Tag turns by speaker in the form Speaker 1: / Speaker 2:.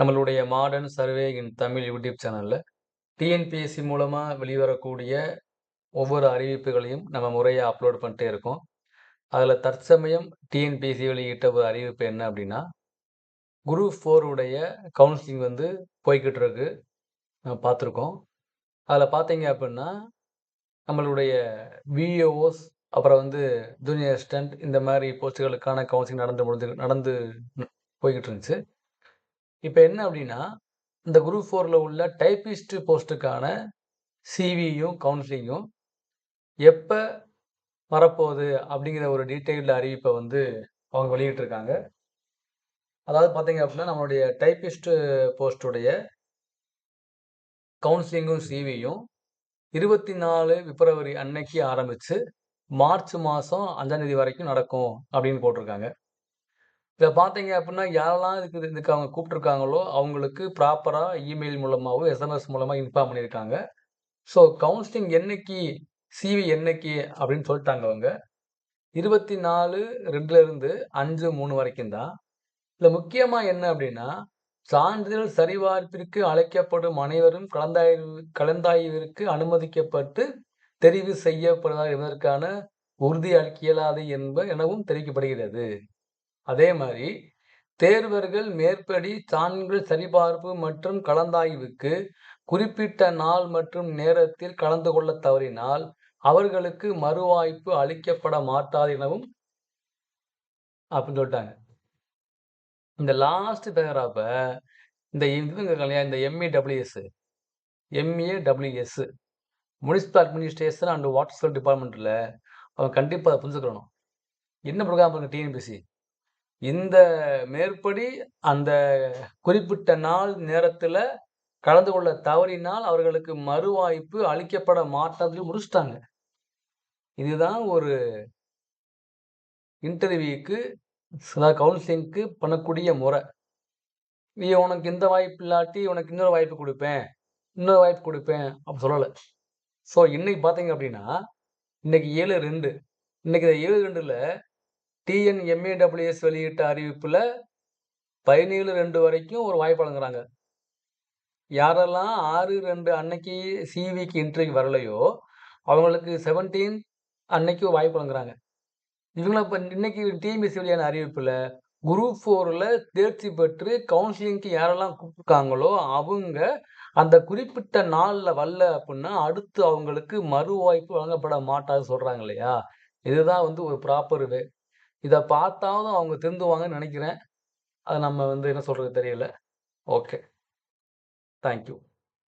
Speaker 1: நம்மளுடைய modern survey in Tamil YouTube சேனலில் TNPSC மூலமாக வெளிவரக்கூடிய ஒவ்வொரு அறிவிப்புகளையும் நம்ம முறையாக அப்லோட் பண்ணிட்டே இருக்கோம். அதில் தற்சமயம் டிஎன்பிஎஸ்சி வெளியிட்ட ஒரு அறிவிப்பு என்ன அப்படின்னா குரூப் ஃபோருடைய கவுன்சிலிங் வந்து போய்கிட்டு இருக்கு. நம்ம பார்த்துருக்கோம். அதில் பார்த்தீங்க அப்படின்னா நம்மளுடைய விஏஓஸ் அப்புறம் வந்து ஜூனியர் அசிஸ்டன்ட் இந்த மாதிரி போஸ்ட்டுகளுக்கான கவுன்சிலிங் நடந்து முடிஞ்சு நடந்து போய்கிட்டு இருந்துச்சு. இப்போ என்ன அப்படின்னா இந்த குரூப் ஃபோரில் உள்ள டைப்பிஸ்ட் போஸ்ட்டுக்கான சிவியும் கவுன்சிலிங்கும் எப்போ வரப்போகுது அப்படிங்கிற ஒரு டீட்டெயில்டு அறிவிப்பை வந்து அவங்க வெளியிட்டிருக்காங்க. அதாவது பார்த்தீங்க அப்படின்னா நம்மளுடைய டைப்பிஸ்ட் போஸ்ட்டுடைய கவுன்சிலிங்கும் சிவியும் இருபத்தி நாலு பிப்ரவரி அன்னைக்கு ஆரம்பித்து மார்ச் மாதம் அஞ்சாந்தேதி வரைக்கும் நடக்கும் அப்படின்னு போட்டிருக்காங்க. இதில் பார்த்தீங்க அப்படின்னா யாரெல்லாம் இதுக்கு இதுக்கு அவங்க கூப்பிட்ருக்காங்களோ அவங்களுக்கு ப்ராப்பராக இமெயில் மூலமாகவும் எஸ்எம்எஸ் மூலமாக இன்ஃபார்ம் பண்ணியிருக்காங்க ஸோ கவுன்சிலிங் என்னைக்கு சிவி என்னைக்கு அப்படின்னு சொல்லிட்டாங்க அவங்க. இருபத்தி நாலு ரெண்டுலேருந்து அஞ்சு மூணு வரைக்கும் தான். இதில் முக்கியமாக என்ன அப்படின்னா சான்றிதழ் சரிபார்ப்பிற்கு அழைக்கப்படும் அனைவரும் கலந்தாய்வு கலந்தாய்விற்கு அனுமதிக்கப்பட்டு தெரிவு செய்யப்படுவதாக என்பதற்கான உறுதி அளிக்க இயலாது என்ப எனவும் தெரிவிக்கப்படுகிறது. அதே மாதிரி தேர்வர்கள் மேற்படி சான்றிதழ் சரிபார்ப்பு மற்றும் கலந்தாய்வுக்கு குறிப்பிட்ட நாள் மற்றும் நேரத்தில் கலந்து கொள்ள தவறினால் அவர்களுக்கு மறுவாய்ப்பு அளிக்கப்பட மாட்டாது எனவும் அப்படின்னு சொல்லிட்டாங்க. இந்த லாஸ்ட் பேராப்ப இந்த இதுங்க இல்லையா இந்த MAWS MAWS municipal administration and water டிபார்ட்மெண்ட்டில் அவன் கண்டிப்பாக அதை புரிஞ்சுக்கணும். என்ன ப்ரோக்ராம் பண்ணுங்க டிஎன்பிசி இந்த மேற்படி அந்த குறிப்பிட்ட நாள் நேரத்தில் கலந்து கொள்ள தவறினால் அவர்களுக்கு மறுவாய்ப்பு அளிக்கப்பட மாட்டாதுன்னு முடிச்சிட்டாங்க. இதுதான் ஒரு இன்டர்வியூக்கு அதாவது கவுன்சிலிங்க்கு பண்ணக்கூடிய முறை. நீ உனக்கு இந்த வாய்ப்பு இல்லாட்டி உனக்கு இன்னொரு வாய்ப்பு கொடுப்பேன் இன்னொரு வாய்ப்பு கொடுப்பேன் அப்படி சொல்லலை. ஸோ இன்னைக்கு பார்த்தீங்க அப்படின்னா இன்னைக்கு ஏழு ரெண்டு. இன்னைக்கு ஏழு ரெண்டில் டிஎன் எம்ஏடபிள்யூஎஸ் வெளியிட்ட அறிவிப்பில் பதினேழு ரெண்டு வரைக்கும் ஒரு வாய்ப்பு வழங்குறாங்க. யாரெல்லாம் ஆறு ரெண்டு அன்னைக்கு சிவிக்கு இன்டர்வியூ வரலையோ அவங்களுக்கு செவன்டீன் அன்னைக்கு ஒரு வாய்ப்பு வழங்குறாங்க. இவங்களை இப்போ இன்னைக்கு டிஎம்பிசி வெளியான அறிவிப்பில் குரூப் ஃபோரில் தேர்ச்சி பெற்று கவுன்சிலிங்க்கு யாரெல்லாம் கூப்பிட்டுருக்காங்களோ அவங்க அந்த குறிப்பிட்ட நாளில் வரல அப்படின்னா அடுத்து அவங்களுக்கு மறு வாய்ப்பு வழங்கப்பட மாட்டாது சொல்கிறாங்க இல்லையா? இதுதான் வந்து ஒரு ப்ராப்பர் வே இதை பார்த்தாவது அவங்க திருந்துவாங்கன்னு நினைக்கிறேன். அதை நம்ம வந்து என்ன சொல்கிறது தெரியல. Okay thank you